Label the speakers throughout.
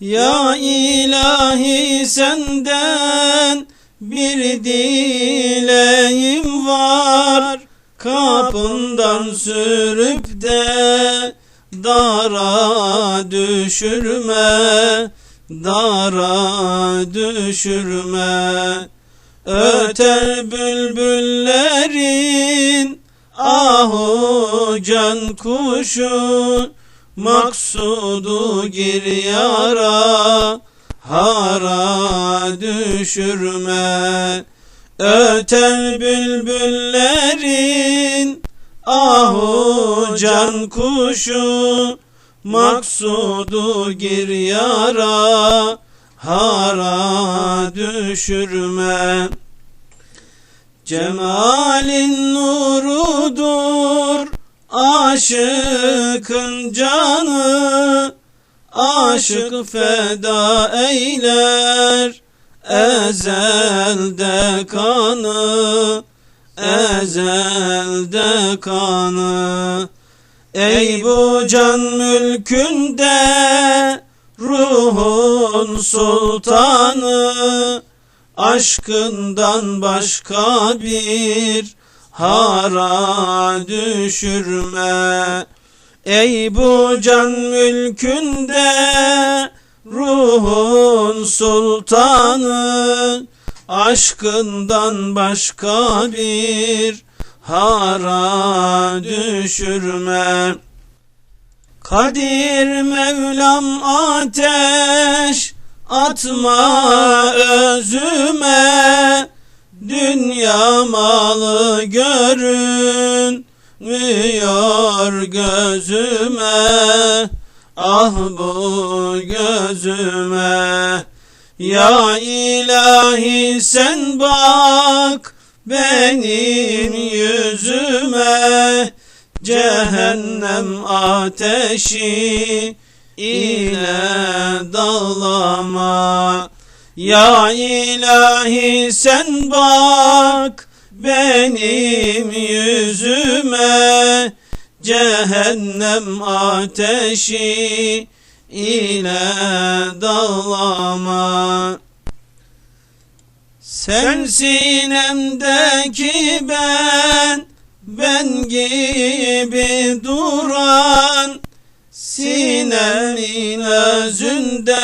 Speaker 1: Ya ilahi senden bir dileğim var. Kapından sürüp de dara düşürme Dara düşürme. Öter bülbüllerin ahu can kuşu Maksudu gir yara hara düşürme. Öter bülbüllerin ahu can kuşu. Maksudu gir yara hara düşürme. Cemalin nurudur aşıkın canı Aşık feda eyler. Ezelde kanı Ezelde kanı. Ey bu can mülkünde ruhun sultanı Aşkından başka bir hara düşürme. Ey bu can mülkünde ruhun sultanı Aşkından başka bir hara düşürme. Kadir Mevlam ateş atma özüme Dünya malı görünmüyor gözüme. Ah bu gözüme. Ya ilahi sen bak benim yüzüme. Cehennem ateşi ile dağlama Ya ilahi sen bak benim yüzüme. Cehennem ateşi ile dağlama. Sen sinemdeki ben Ben gibi duran. Sinemin özünde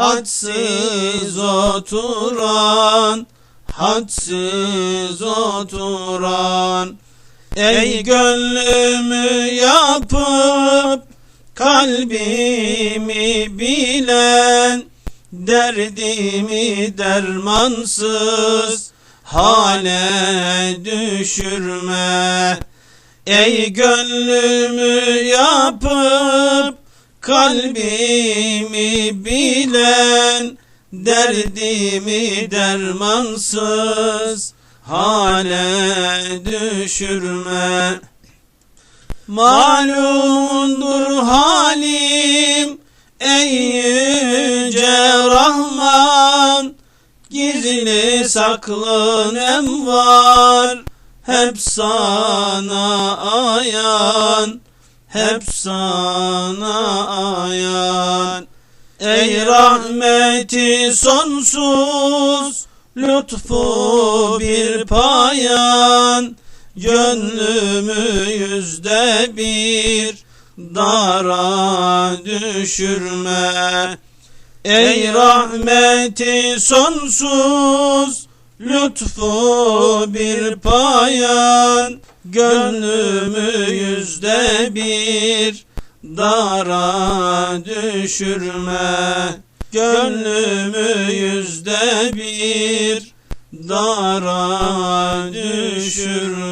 Speaker 1: Hadsiz oturan Hadsiz oturan. Ey gönlümü yapıp kalbimi bilen Derdimi dermansız hale düşürme. Ey gönlümü yapıp kalbimi bilen Derdimi dermansız hale düşürme. Malumundur halim ey yüce Rahman Gizli saklı nem var hep sana ayan Hep sana Ey rahmeti sonsuz Lütfu bir payan. Gönlümü yüzde bir Dara düşürme. Ey rahmeti sonsuz Lütfu bir payan. Gönlümü yüzde bir Dara düşürme. Gönlümü yüzde bir Dara düşürme